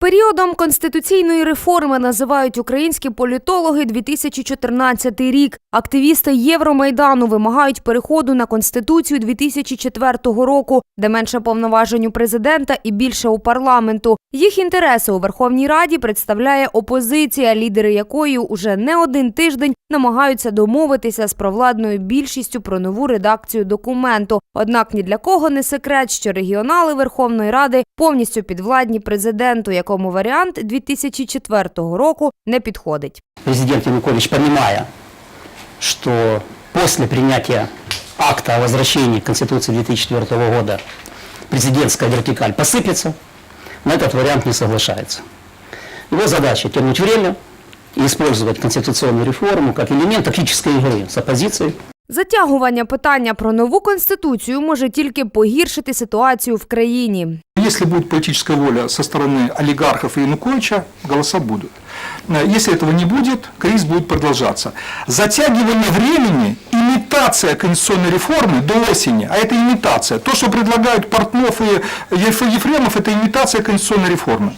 Періодом конституційної реформи називають українські політологи 2014 рік. Активісти Євромайдану вимагають переходу на конституцію 2004 року, де менше повноважень у президента і більше у парламенту. Їх інтереси у Верховній Раді представляє опозиція, лідери якої уже не один тиждень намагаються домовитися з провладною більшістю про нову редакцію документу. Однак ні для кого не секрет, що регіонали Верховної Ради повністю підвладні президенту, якому варіант 2004 року не підходить. президент Янукович, понимая, что после принятия акта о возвращении к Конституции 2004 года президентская вертикаль посыпется, на этот вариант не соглашается. Его задача тянуть время и использовать конституционную реформу как элемент тактической игры с оппозицией, Затягування питання про нову конституцію може тільки погіршити ситуацію в країні. Если будет политическая воля со стороны олигархов и Януковича, голоса будут. Э, Если этого не будет, кризис будет продолжаться. Затягивание времени, имитация конституционной реформы до осени, а это имитация. То, что предлагают Портнов и Еф- Ефремов, это имитация конституционной реформы.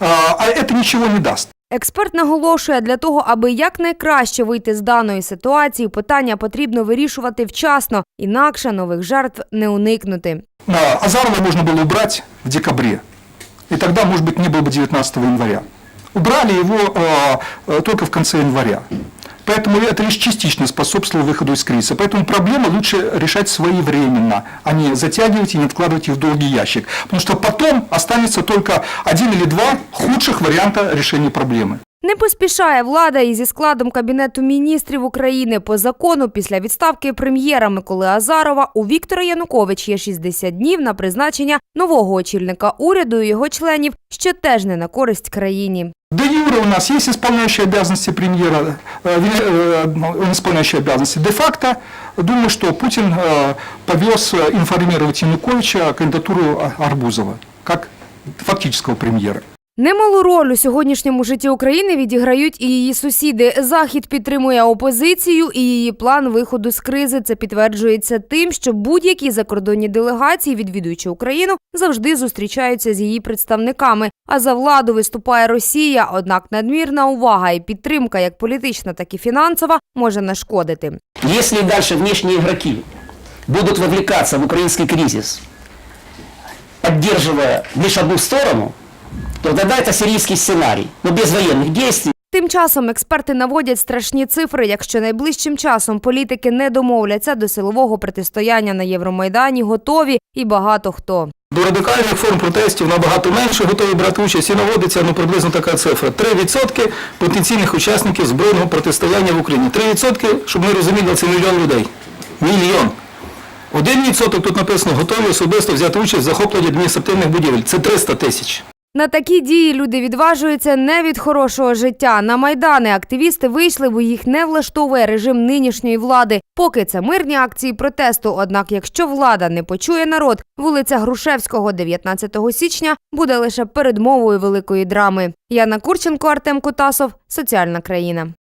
А а это ничего не даст. Експерт наголошує, для того, аби якнайкраще вийти з даної ситуації, питання потрібно вирішувати вчасно, інакше нових жертв не уникнути. А, Азарова можно было убрать в декабре. И тогда, может быть, не было бы 19 января. Убрали его э, э, только в конце января. Поэтому это лишь частично способствовало выходу из кризиса. Поэтому проблемы лучше решать своевременно, а не затягивать и не откладывать их в долгий ящик. Потому что потом останется только один или два худших варианта решения проблемы. Не поспішає влада і зі складом кабінету міністрів України по закону після відставки прем'єра Миколи Азарова у Віктора Янукович є 60 днів на призначення нового очільника уряду і його членів, що теж не на користь країні. Де юре у нас есть исполняющий обязанности премьера, э, ве- э, он исполняющий обязанности. Де-факто, думаю, что Путин э, повез э, информировать Януковича кандидатуру А- Арбузова, как фактического премьера. Немалу роль у сьогоднішньому житті України відіграють і її сусіди. Захід підтримує опозицію і її план виходу з кризи. Це підтверджується тим, що будь-які закордонні делегації, відвідуючи Україну, завжди зустрічаються з її представниками. А за владу виступає Росія. Однак надмірна увага і підтримка, як політична, так і фінансова, може нашкодити. Если и дальше внешние игроки будут вовлекаться в украинский кризис, поддерживая лишь одну сторону, то тогда это сирийский сценарий, но без военных действий. Тим часом експерти наводять страшні цифри. Якщо найближчим часом політики не домовляться до силового протистояння на Євромайдані, готові і багато хто. До радикальних форм протестів набагато менше готові брати участь і наводиться ну, приблизно така цифра. 3% потенційних учасників збройного протистояння в Україні. 3%, щоб ми розуміли, це мільйон людей. Мільйон. Один відсоток тут написано, готові особисто взяти участь в захопленні адміністративних будівель. Це 300 тисяч. На такі дії люди відважуються не від хорошого життя. На майдани активісти вийшли, бо їх не влаштовує режим нинішньої влади. Поки це мирні акції протесту. Однак, якщо влада не почує народ, вулиця Грушевського 19 січня буде лише передмовою великої драми. Яна Курченко, Артем Кутасов, Соціальна країна.